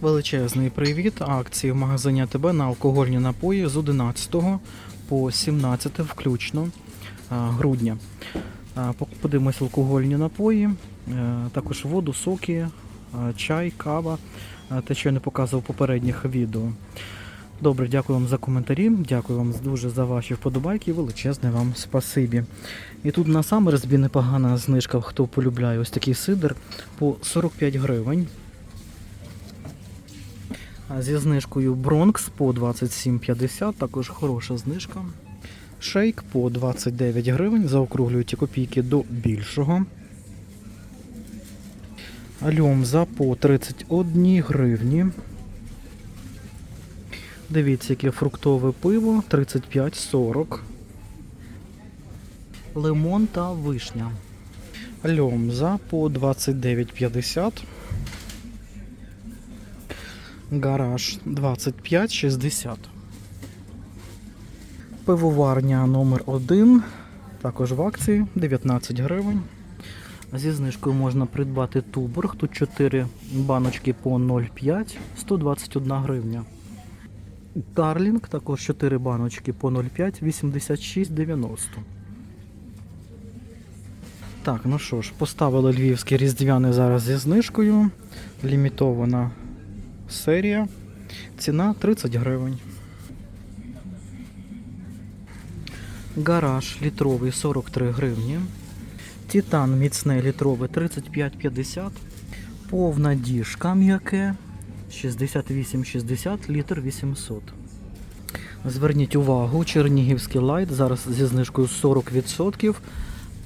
Величезний привіт! Акції в магазині АТБ на алкогольні напої з 11 по 17 включно грудня. А, Подивимось алкогольні напої, е, також воду, соки, чай, кава, те, що я не показував в попередніх відео. Добре, дякую вам за коментарі, дякую вам дуже за ваші вподобайки, величезне вам спасибі. І тут на Самерсбі непогана знижка, хто полюбляє ось такий сидр по 45 гривень. Зі знижкою Бронкс по 27,50, також хороша знижка. Шейк по 29 гривень, заокруглюють копійки до більшого. Альомза по 31 гривні. Дивіться, яке фруктове пиво 35,40. Лимон та вишня. Альомза по 29,50. Гараж 25,60. Пивоварня номер 1 також в акції 19 гривень. Зі знижкою можна придбати туборг. Тут 4 баночки по 0,5, 121 гривня. Карлінг також 4 баночки по 0,5, 86,90. Так, ну що ж, поставили львівський різдвяний зараз зі знижкою. Лімітована серія. Ціна 30 гривень. Гараж літровий 43 гривні. Титан міцне літрове 35,50. Повна діжка м'яке 68,60 літр 800. Зверніть увагу, Чернігівський лайт зараз зі знижкою 40%.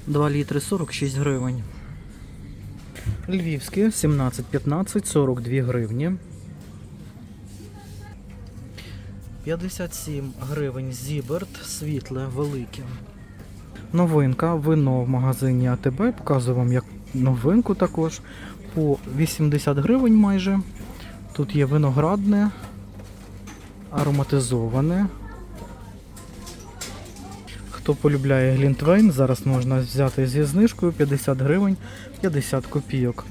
2 літри 46 гривень. Львівське 17,15 42 гривні. 57 гривень Зіберт, світле, велике. Новинка, вино в магазині АТБ. Показую вам як новинку також. По 80 гривень майже. Тут є виноградне, ароматизоване. Хто полюбляє Глінтвейн, зараз можна взяти зі знижкою 50 гривень 50 копійок.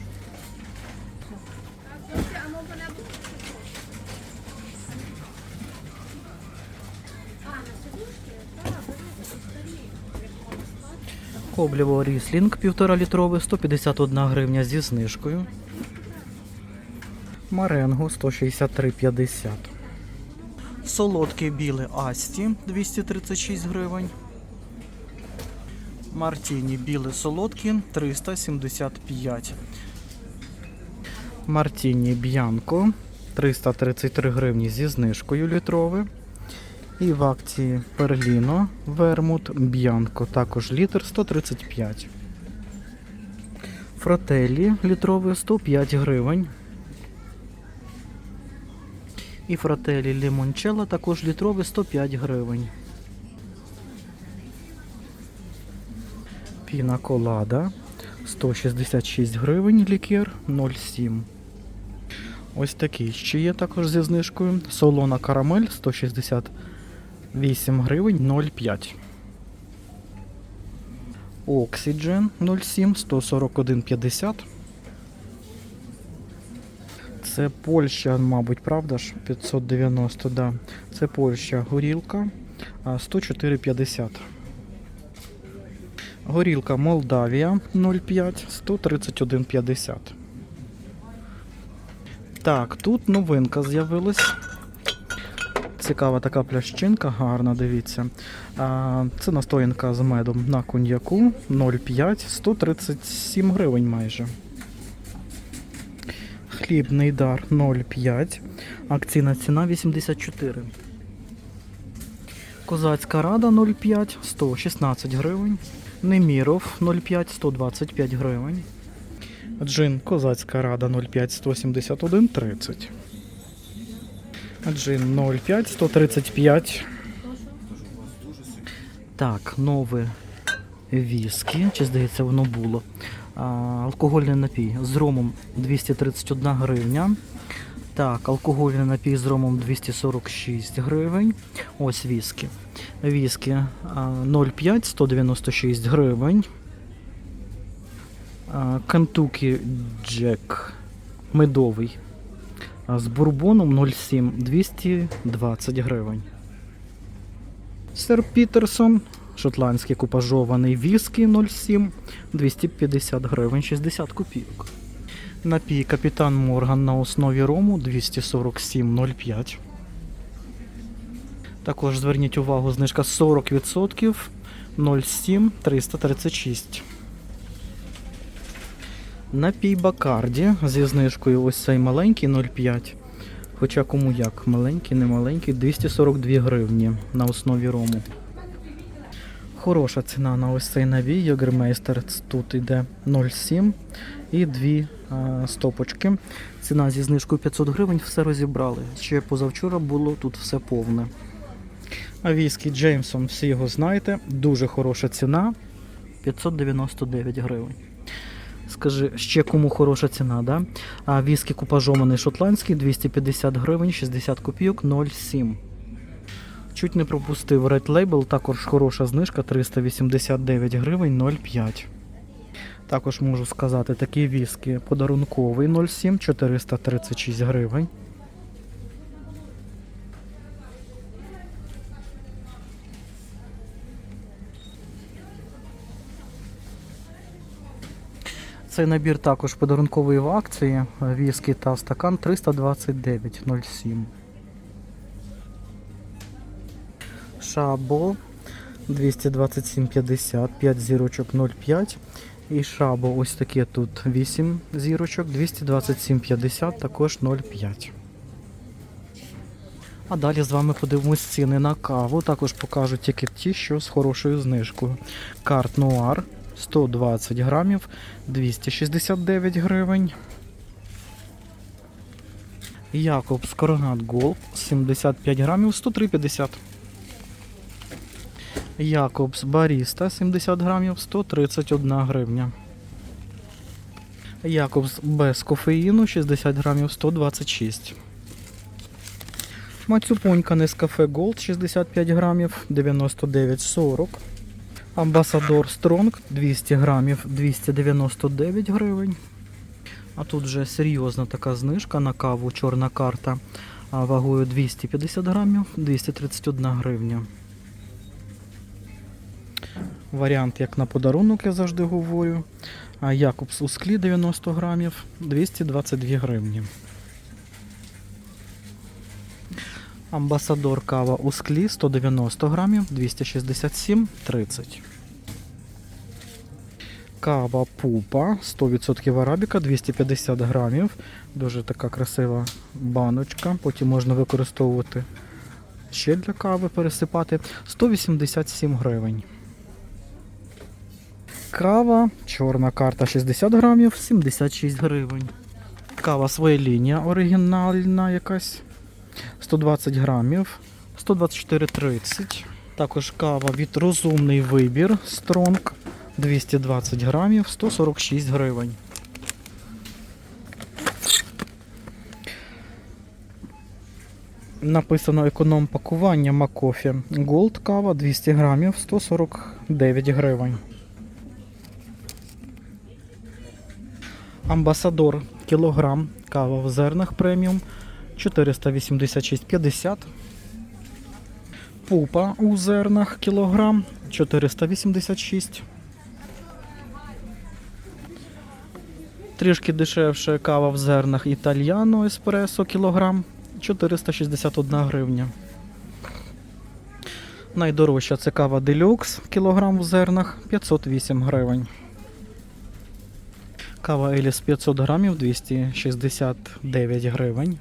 Коблєво Ріслінг 1,5 літровий 151 гривня зі знижкою. Маренго 163,50. Солодкий білий Асті 236 гривень. Мартіні білий солодкий 375. Мартіні Б'янко 333 гривні зі знижкою літрове. І в акції Перліно Вермут Б'янко також літр 135. Фрателі літровий 105 гривень. І фрателі лімончелло також літровий 105 гривень. Піна колада 166 гривень лікер 0,7. Ось такий ще є також зі знижкою. Солона карамель 168 гривень 0,5. Oxygen 0,7 141,50. Це Польща, мабуть, правда ж? 590, да. Це Польща горілка 104,50. Горілка Молдавія 0,5 131,50. Так, тут новинка з'явилась. Цікава така плящинка, гарна, дивіться. Це настоянка з медом на коньяку 0,5 137 гривень майже. Хлібний дар 0,5. Акційна ціна 84. Козацька рада 0,5 116 гривень. Неміров 0,5 125 гривень. Джин Козацька рада 0,5 171 30. Джин 0,5 135. Так, нове віскі. Чи здається, воно було. А, алкогольний напій з ромом 231 гривня. Так, алкогольний напій з ромом 246 гривень. Ось віскі. Віскі 0,5 196 гривень. Кентукі Джек медовий з бурбоном 0,7 220 гривень. Сер Пітерсон, шотландський купажований віскі 0,7 250 гривень 60 копійок. Напій Капітан Морган на основі рому 247,05. Також зверніть увагу, знижка 40% 0,7 336. Напій Бакарді зі знижкою ось цей маленький 0,5. Хоча кому як, маленький, не маленький, 242 гривні на основі рому. Хороша ціна на ось цей набій. Йогермейстер тут йде 0,7 і дві а, стопочки. Ціна зі знижкою 500 гривень, все розібрали. Ще позавчора було тут все повне. А віскі Джеймсон, всі його знаєте, дуже хороша ціна 599 гривень. Скажи, ще кому хороша ціна, да? А віскі купажований шотландський 250 гривень 60 копійок 0,7. Чуть не пропустив Red Label, також хороша знижка 389 гривень 0,5. Також можу сказати, такий віскі подарунковий 0,7 436 гривень. Цей набір також подарунковий в акції. Віскі та стакан 329,07. Шабо 227,50, 5 зірочок 0,5. І шабо ось таке тут 8 зірочок, 227,50, також 0,5. А далі з вами подивимось ціни на каву. Також покажу тільки ті, що з хорошою знижкою. Карт Нуар 120 грамів 269 гривень. Якобс Коронат Голд 75 грамів 103,50. Якобс Баріста 70 грамів 131 гривня. Якобс без кофеїну 60 грамів 126. Мацюпонька Нескафе Голд 65 грамів 99,40. Амбасадор Стронг 200 грамів 299 гривень. А тут вже серйозна така знижка на каву чорна карта вагою 250 грамів 231 гривня. Варіант як на подарунок, я завжди говорю. Якобс у склі 90 грамів 222 гривні. Амбасадор кава у склі 190 грамів 267,30. Кава пупа 100% арабіка 250 грамів. Дуже така красива баночка. Потім можна використовувати ще для кави пересипати. 187 гривень. Кава, чорна карта 60 грамів, 76 гривень. Кава своя лінія оригінальна якась. 120 грамів, 124,30. Також кава від розумний вибір Стронг 220 грамів, 146 гривень. Написано економ пакування Макофі. Голд кава 200 грамів, 149 гривень. Амбасадор кілограм кава в зернах преміум 486,50. Пупа у зернах кілограм 486. Трішки дешевше кава в зернах Італьяно еспресо кілограм 461 гривня. Найдорожча це кава Делюкс кілограм в зернах 508 гривень. Кава Еліс 500 грамів 269 гривень.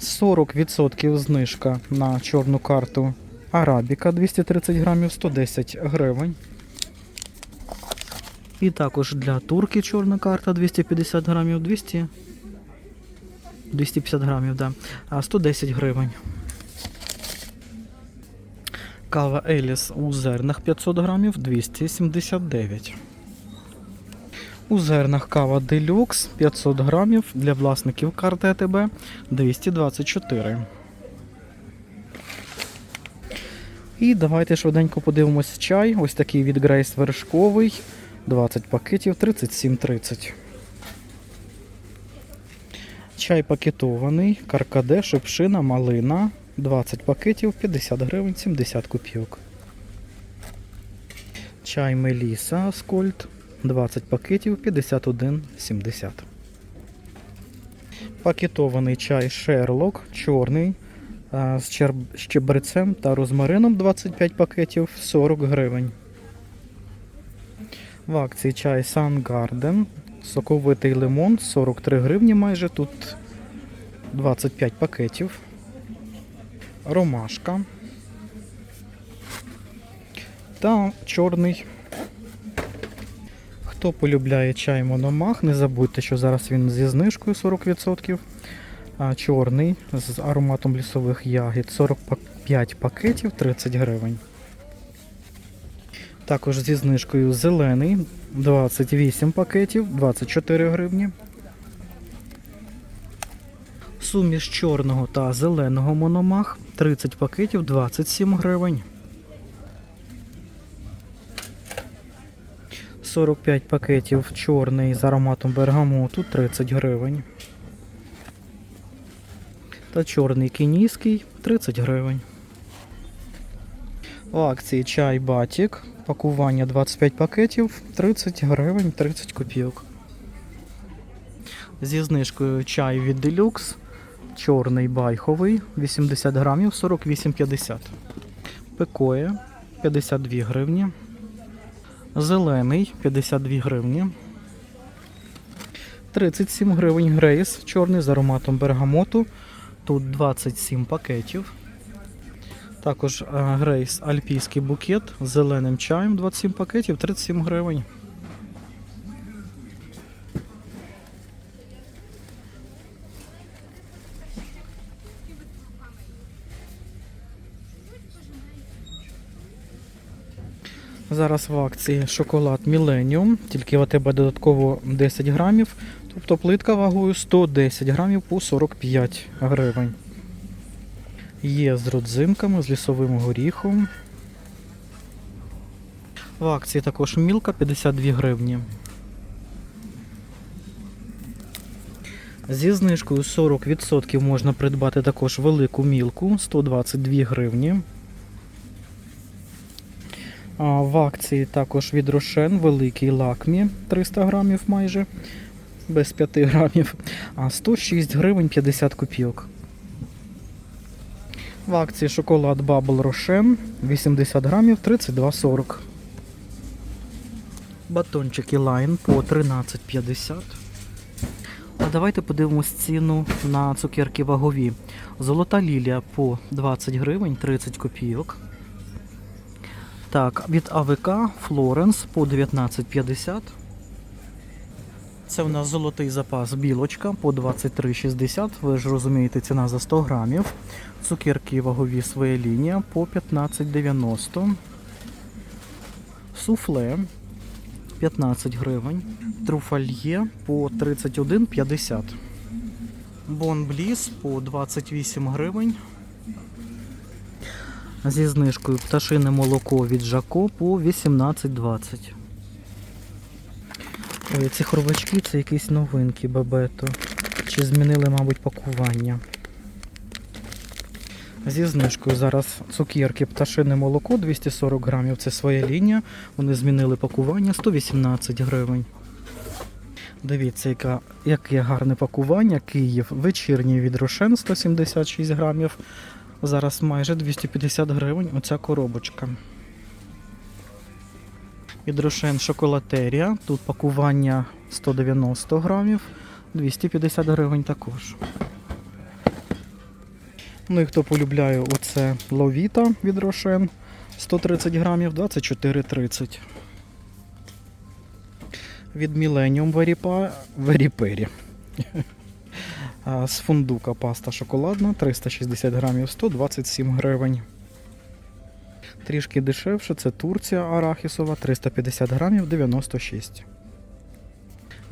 40% знижка на чорну карту Арабіка 230 грамів 110 гривень. І також для турки чорна карта 250 грамів 200 250 грамів, да, а 110 гривень. Кава Еліс у зернах 500 грамів 279. У зернах кава Делюкс 500 грамів для власників карти АТБ 224. І давайте швиденько подивимось чай. Ось такий від Грейс вершковий. 20 пакетів 37,30. Чай пакетований, каркаде, шипшина, малина. 20 пакетів, 50 гривень, 70 копійок. Чай Меліса Аскольд, 20 пакетів, 51,70. Пакетований чай Шерлок, чорний, з чер- з чебрецем та розмарином 25 пакетів, 40 гривень. В акції чай Sun Garden, соковитий лимон, 43 гривні майже, тут 25 пакетів. Ромашка. Та чорний. Хто полюбляє чай Мономах, не забудьте, що зараз він зі знижкою 40%. А чорний з ароматом лісових ягід 45 пакетів 30 гривень. Також зі знижкою зелений 28 пакетів 24 гривні. Суміш чорного та зеленого мономах 30 пакетів 27 гривень. 45 пакетів чорний з ароматом бергамоту 30 гривень. Та чорний кенійський 30 гривень. В акції чай Батік. Пакування 25 пакетів 30 гривень 30 копійок. Зі знижкою чай від Deluxe. Чорний байховий 80 грамів 48,50. Пекоє 52 гривні. Зелений 52 гривні. 37 гривень Грейс, чорний з ароматом бергамоту. Тут 27 пакетів. Також е, Грейс Альпійський букет з зеленим чаєм 27 пакетів, 37 гривень. Зараз в акції шоколад Millennium, тільки в АТБ додатково 10 грамів, тобто плитка вагою 110 грамів по 45 гривень. Є з родзинками, з лісовим горіхом. В акції також мілка 52 гривні. Зі знижкою 40% можна придбати також велику мілку 122 гривні. В акції також від Рошен великий лакмі 300 грамів майже, без 5 грамів, а 106 гривень 50 копійок. В акції шоколад Bubble Рошен 80 грамів 32,40. Батончики Line по 13,50. А давайте подивимось ціну на цукерки вагові. Золота лілія по 20 гривень 30 копійок. Так, від АВК Флоренс по 19,50. Це у нас золотий запас білочка по 23,60. Ви ж розумієте, ціна за 100 грамів. Цукерки вагові своя лінія по 15,90. Суфле 15 гривень. Труфальє по 31,50. Бонбліс по 28 гривень. Зі знижкою пташине молоко від Жако по 18,20. Ой, ці хорвачки це якісь новинки бабето. Чи змінили, мабуть, пакування. Зі знижкою зараз цукерки пташине молоко 240 грамів. Це своя лінія. Вони змінили пакування 118 гривень. Дивіться, яка, яке гарне пакування. Київ вечірній від Рошен 176 грамів. Зараз майже 250 гривень оця коробочка. Від Рошен шоколатерія. Тут пакування 190 грамів, 250 гривень також. Ну і хто полюбляє оце ловіта від Рошен 130 грамів, 24,30. Від Millennium. А, З фундука паста шоколадна 360 грамів 127 гривень. Трішки дешевше це Турція арахісова 350 грамів 96.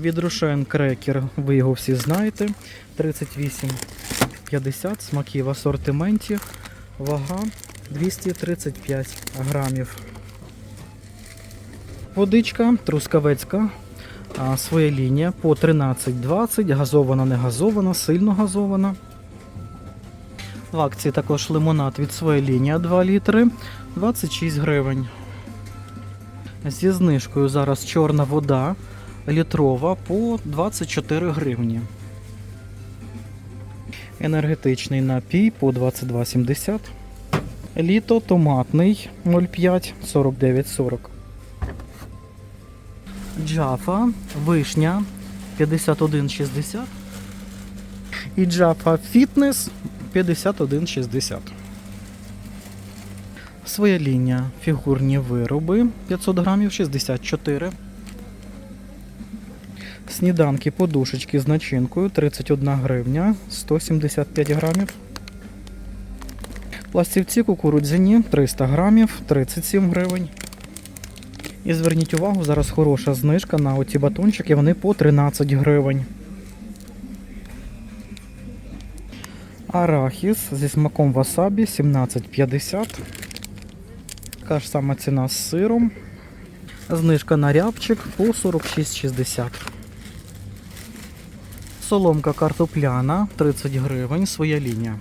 Від Рошен крекер, ви його всі знаєте. 38,50 смаки в асортименті. Вага 235 грамів. Водичка трускавецька своя лінія по 13,20, газована, не газована, сильно газована. В акції також лимонад від своєї лінії 2 літри 26 гривень. Зі знижкою зараз чорна вода літрова по 24 гривні. Енергетичний напій по 22,70. Літо томатний 0,5 49,40. Джафа вишня 51,60. І Джафа Фітнес 51,60. Своя лінія фігурні вироби 500 грамів 64. Сніданки подушечки з начинкою 31 гривня 175 грамів. Пластівці кукурудзяні 300 грамів 37 гривень. І зверніть увагу, зараз хороша знижка на оці батончики, вони по 13 гривень. Арахіс зі смаком васабі 17,50. Така ж сама ціна з сиром. Знижка на рябчик по 46,60. Соломка картопляна 30 гривень, своя лінія.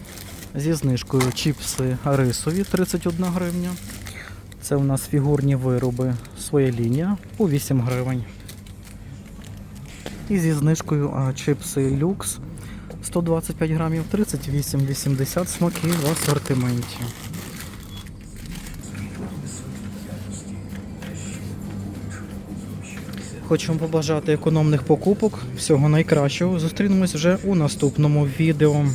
Зі знижкою чіпси рисові 31 гривня. Це у нас фігурні вироби, своя лінія по 8 гривень. І зі знижкою а, чипси люкс 125 грамів 38,80 смаки в асортименті. Вам побажати економних покупок, всього найкращого. Зустрінемось вже у наступному відео.